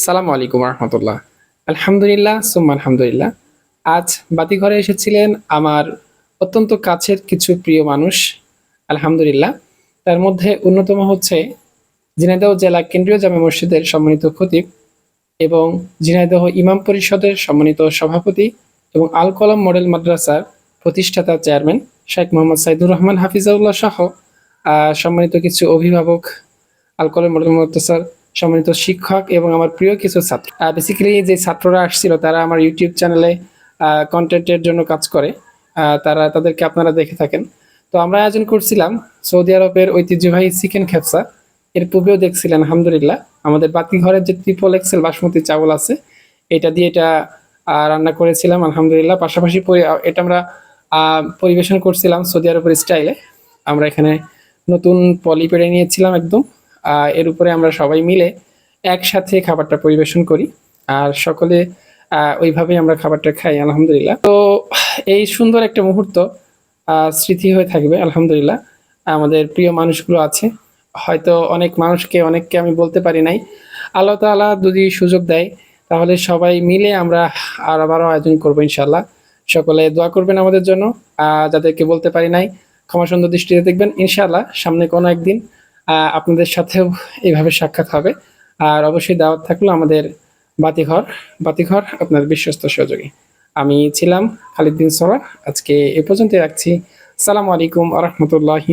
আসসালামু আলাইকুম রহমতুল্লাহ। আলহামদুলিল্লাহ, সুম্মা আলহামদুলিল্লাহ। আজ বাতিঘরে এসেছিলেন আমার অত্যন্ত কাছের কিছু প্রিয় মানুষ, আলহামদুলিল্লাহ। তার মধ্যে অন্যতম হচ্ছে ঝিনাইদহ জেলা কেন্দ্রীয় জামে মসজিদের সম্মানিত খতিব এবং ঝিনাইদহ ইমাম পরিষদের সম্মানিত সভাপতি এবং আল কলম মডেল মাদ্রাসার প্রতিষ্ঠাতা চেয়ারম্যান শেখ মোহাম্মদ সাইদুর রহমান হাফিজাউল্লাহ সহ সম্মানিত কিছু অভিভাবক আল কলম মডেল মাদ্রাসার সম্মানিত শিক্ষক এবং আমার প্রিয় কিছু ছাত্র। বেসিক্যালি যে ছাত্ররা আসছিল, তারা আমার ইউটিউব চ্যানেলে কন্টেন্টের জন্য কাজ করে। তারা তাদেরকে আপনারা দেখে থাকেন। তো আমরা আয়োজন করছিলাম সৌদি আরবের ঐতিহ্যবাহী চিকেন খেপসা এর পূর্বেও দেখছিলেন, আলহামদুলিল্লাহ। আমাদের বাতি ঘরের যে ট্রিপল এক্সেল বাসমতি চাউল আছে, এটা দিয়ে এটা রান্না করেছিলাম, আলহামদুলিল্লাহ। পাশাপাশি এটা আমরা পরিবেশন করছিলাম সৌদি আরবের স্টাইলে আমরা এখানে নতুন পলি পেড়ে নিয়েছিলাম একদম। এর উপরে আমরা সবাই মিলে একসাথে খাবারটা পরিবেশন করি। আর সকলে ওইভাবেই আমরা খাবারটা খাই, আলহামদুলিল্লাহ। তো এই সুন্দর একটা মুহূর্ত স্মৃতি হয়ে থাকবে, আলহামদুলিল্লাহ। আমাদের প্রিয় মানুষগুলো আছে। হয়তো অনেক মানুষকে, অনেককে আমি বলতে পারি নাই। আল্লাহ তাআলা যদি সুযোগ দেয়, তাহলে সবাই মিলে আমরা আর আবারও আয়োজন করব ইনশাল্লাহ সকলে দোয়া করবেন আমাদের জন্য। যাদেরকে বলতে পারি নাই ক্ষমা সুন্দর দৃষ্টিতে দেখবেন। ইনশাল্লাহ সামনে কোনো একদিন আপনাদের সাথেও এইভাবে সাক্ষাৎ হবে। আর অবশ্যই দাওয়াত থাকল আমাদের বাতিঘর। বাতিঘর আপনার বিশ্বস্ত সহযোগী। আমি ছিলাম খালিদ্দিন সরা আজকে এ পর্যন্ত রাখছি। সালামু আলাইকুম আ রহমতুল্লাহি